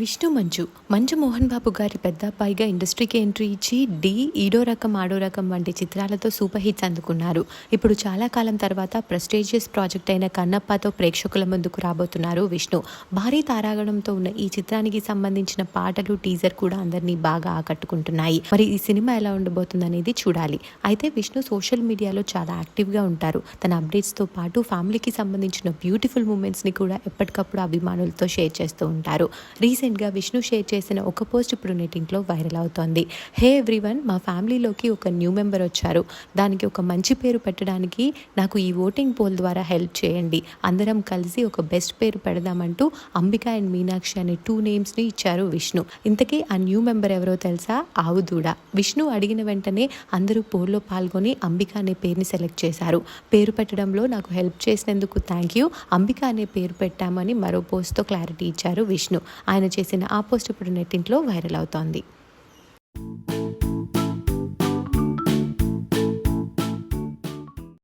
విష్ణు మంజు. మంచు మోహన్ బాబు గారి పెద్ద అబ్బాయిగా ఇండస్ట్రీకి ఎంట్రీ ఇచ్చి డి ఈడో రకం ఆడో రకం వంటి చిత్రాలతో సూపర్ హిట్స్ అందుకున్నారు. ఇప్పుడు చాలా కాలం తర్వాత ప్రెస్టేజియస్ ప్రాజెక్ట్ అయిన కన్నప్పతో ప్రేక్షకుల ముందుకు రాబోతున్నారు విష్ణు. భారీ తారాగణంతో ఉన్న ఈ చిత్రానికి సంబంధించిన పాటలు టీజర్ కూడా అందరినీ బాగా ఆకట్టుకుంటున్నాయి. మరి ఈ సినిమా ఎలా ఉండబోతుంది అనేది చూడాలి. అయితే విష్ణు సోషల్ మీడియాలో చాలా యాక్టివ్గా ఉంటారు. తన అప్డేట్స్తో పాటు ఫ్యామిలీకి సంబంధించిన బ్యూటిఫుల్ మూమెంట్స్ని కూడా ఎప్పటికప్పుడు అభిమానులతో షేర్ చేస్తూ ఉంటారు. రీసెంట్ రీసెంట్గా విష్ణు షేర్ చేసిన ఒక పోస్ట్ ఇప్పుడు నెటింట్లో వైరల్ అవుతోంది. హే ఎవ్రీవన్ మా ఫ్యామిలీలోకి ఒక న్యూ మెంబర్ వచ్చారు. దానికి ఒక మంచి పేరు పెట్టడానికి నాకు ఈ ఓటింగ్ పోల్ ద్వారా హెల్ప్ చేయండి. అందరం కలిసి ఒక బెస్ట్ పేరు పెడదామంటూ అంబిక అండ్ మీనాక్షి అనే టూ నేమ్స్ని ఇచ్చారు విష్ణు. ఇంతకీ ఆ న్యూ మెంబర్ ఎవరో తెలుసా? ఆవుదూడ విష్ణు అడిగిన వెంటనే అందరూ పోల్లో పాల్గొని అంబిక అనే పేరుని సెలెక్ట్ చేశారు. పేరు పెట్టడంలో నాకు హెల్ప్ చేసినందుకు థ్యాంక్ యూ అంబిక అనే పేరు పెట్టామని మరో పోస్ట్తో క్లారిటీ ఇచ్చారు విష్ణు. ఆయన చేసిన ఆ పోస్ట్ ఇప్పుడు నెట్టింట్లో వైరల్ అవుతోంది.